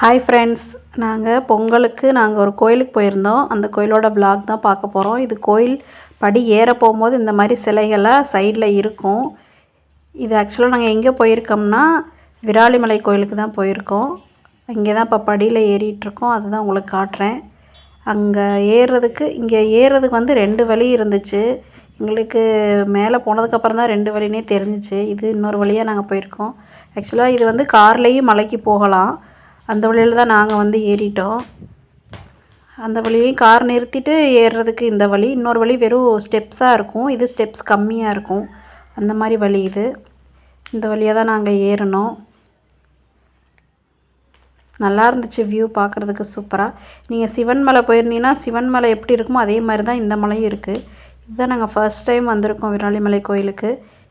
Hi friends நாங்கள் பொங்கலுக்கு நாங்கள் ஒரு கோயிலுக்கு போயிருந்தோம். அந்த கோயிலோட ப்ளாக் தான் பார்க்க போகிறோம் இது கோயில் படி ஏற போகும்போது இந்த மாதிரி சிலைகள்லாம் சைடில் இருக்கும். இது ஆக்சுவலாக நாங்கள் எங்கே போயிருக்கோம்னா விராலிமலை கோயிலுக்கு தான் போயிருக்கோம். இங்கே தான் இப்போ படியில் ஏறிட்டுருக்கோம் அதுதான் உங்களுக்கு காட்டுறேன். அங்கே ஏறுறதுக்கு இங்கே ஏறுறதுக்கு வந்து ரெண்டு வழி இருந்துச்சு. எங்களுக்கு மேலே போனதுக்கப்புறம் தான் ரெண்டு வழினே தெரிஞ்சிச்சு. இது இன்னொரு வழியாக நாங்கள் போயிருக்கோம். ஆக்சுவலாக இது வந்து கார்லேயும் மலைக்கு போகலாம். அந்த வழியில் தான் நாங்கள் வந்து ஏறிட்டோம். அந்த வழியையும் கார் நிறுத்திட்டு ஏறுறதுக்கு இந்த வழி. இன்னொரு வழி வெறும் ஸ்டெப்ஸாக இருக்கும். இது ஸ்டெப்ஸ் கம்மியாக இருக்கும். அந்த மாதிரி வழி இது. இந்த வழியாக தான் நாங்கள் ஏறினோம். நல்லா இருந்துச்சு வியூ பார்க்குறதுக்கு சூப்பராக நீங்கள் சிவன் மலை போயிருந்தீங்கன்னா சிவன் மலை எப்படி இருக்குமோ அதே மாதிரி தான் இந்த மலையும் இருக்குது இதுதான் நாங்கள் ஃபர்ஸ்ட் டைம் வந்திருக்கோம் விராலிமலை கோயிலுக்கு.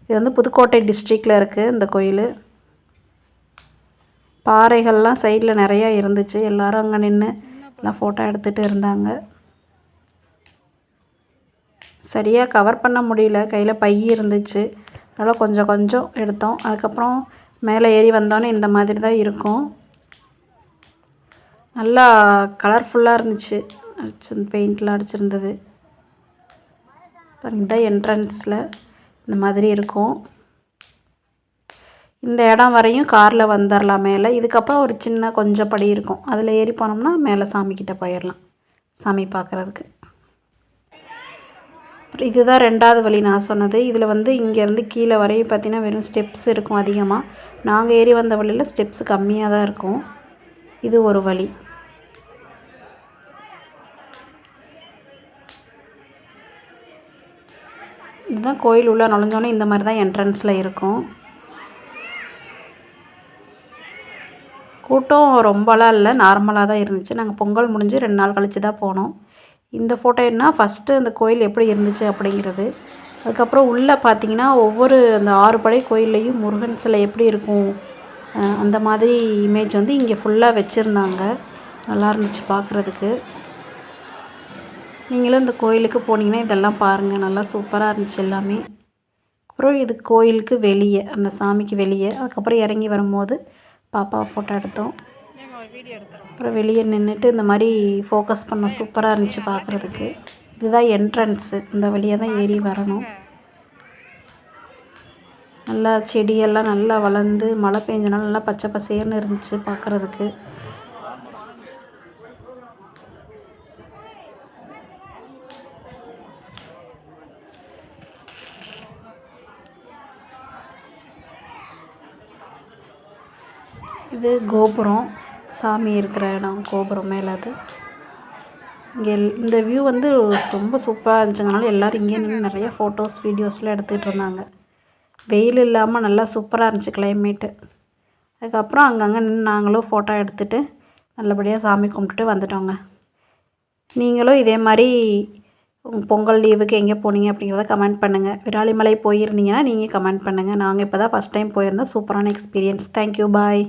இது வந்து புதுக்கோட்டை டிஸ்ட்ரிக்டில் இருக்குது இந்த கோயில். பாறைகள்லாம் சைடில் நிறையா இருந்துச்சு. எல்லோரும் அங்கே நின்று எல்லாம் ஃபோட்டோ எடுத்துகிட்டு இருந்தாங்க. சரியாக கவர் பண்ண முடியல. கையில் பை இருந்துச்சு. அதனால் கொஞ்சம் கொஞ்சம் எடுத்தோம். அதுக்கப்புறம் மேலே ஏறி வந்தோன்னே இந்த மாதிரி தான் இருக்கும். நல்லா கலர்ஃபுல்லாக இருந்துச்சு. அடிச்சு பெயிண்ட்லாம் அடிச்சிருந்தது. பாருங்க இதான் என்ட்ரன்ஸில் இந்த மாதிரி இருக்கும். இந்த இடம் வரையும் காரில் வந்துடலாம் மேலே இதுக்கப்புறம் ஒரு சின்ன கொஞ்சம் படி இருக்கும். அதில் ஏறி போனோம்னா மேலே சாமிக்கிட்ட போயிடலாம் சாமி பார்க்குறதுக்கு அப்புறம் இதுதான் ரெண்டாவது வழி நான் சொன்னது. இதில் வந்து இங்கேருந்து கீழே வரையும் பார்த்தீங்கன்னா வெறும் ஸ்டெப்ஸ் இருக்கும் அதிகமாக நாங்கள் ஏறி வந்த வழியில் ஸ்டெப்ஸ் கம்மியாக தான் இருக்கும். இது ஒரு வழி. இதுதான் கோயில் உள்ளே நுழைஞ்சோன்னே இந்த மாதிரி தான் என்ட்ரன்ஸில் இருக்கும். கூட்டம் ரொம்பலாம் இல்லை. நார்மலாக தான் இருந்துச்சு. நாங்கள் பொங்கல் முடிஞ்சு ரெண்டு நாள் கழித்து தான் போனோம். இந்த ஃபோட்டோ என்ன? ஃபஸ்ட்டு அந்த கோயில் எப்படி இருந்துச்சு அப்படிங்கிறது. அதுக்கப்புறம் உள்ளே பார்த்தீங்கன்னா ஒவ்வொரு அந்த ஆறு படை கோயில்லையும் முருகன் சிலை எப்படி இருக்கும்? அந்த மாதிரி இமேஜ் வந்து இங்கே ஃபுல்லாக வச்சுருந்தாங்க. நல்லா இருந்துச்சு பார்க்குறதுக்கு நீங்களும் இந்த கோயிலுக்கு போனீங்கன்னா இதெல்லாம் பாருங்கள் நல்லா சூப்பராக இருந்துச்சு எல்லாமே. அப்புறம் இது கோயிலுக்கு வெளியே அந்த சாமிக்கு வெளியே. அதுக்கப்புறம் இறங்கி வரும்போது பாப்பா ஃபோட்டோ எடுத்தோம். அப்புறம் வெளியே நின்றுட்டு இந்த மாதிரி ஃபோக்கஸ் பண்ணோம் சூப்பராக இருந்துச்சு பார்க்குறதுக்கு இதுதான் என்ட்ரன்ஸு இந்த வழியாக தான் ஏறி வரணும். நல்லா செடியெல்லாம் நல்லா வளர்ந்து மழை பெஞ்சனால நல்லா பச்சை பசேர்னு இருந்துச்சு பார்க்குறதுக்கு இது கோபுரம். சாமி இருக்கிற இடம் கோபுரம் மேலே அது. இங்கே இந்த வியூ வந்து ரொம்ப சூப்பராக இருந்துச்சுங்கனால எல்லோரும் இங்கே நின்று நிறைய ஃபோட்டோஸ் வீடியோஸ்லாம் எடுத்துகிட்டு இருந்தாங்க. வெயில் இல்லாமல் நல்லா சூப்பராக இருந்துச்சு கிளைமேட்டு அதுக்கப்புறம் அங்கங்கே நின்று நாங்களும் ஃபோட்டோ எடுத்துகிட்டு நல்லபடியாக சாமி கும்பிட்டுட்டு வந்துட்டோங்க. நீங்களும் இதே மாதிரி பொங்கல் லீவுக்கு எங்கே போனீங்க அப்படிங்கிறத கமெண்ட் பண்ணுங்கள் விராலிமலை போயிருந்தீங்கன்னா நீங்கள் கமெண்ட் பண்ணுங்கள் நாங்கள் இப்போ தான் ஃபஸ்ட் டைம் போயிருந்தோம் சூப்பரான எக்ஸ்பீரியன்ஸ் தேங்க்யூ பாய்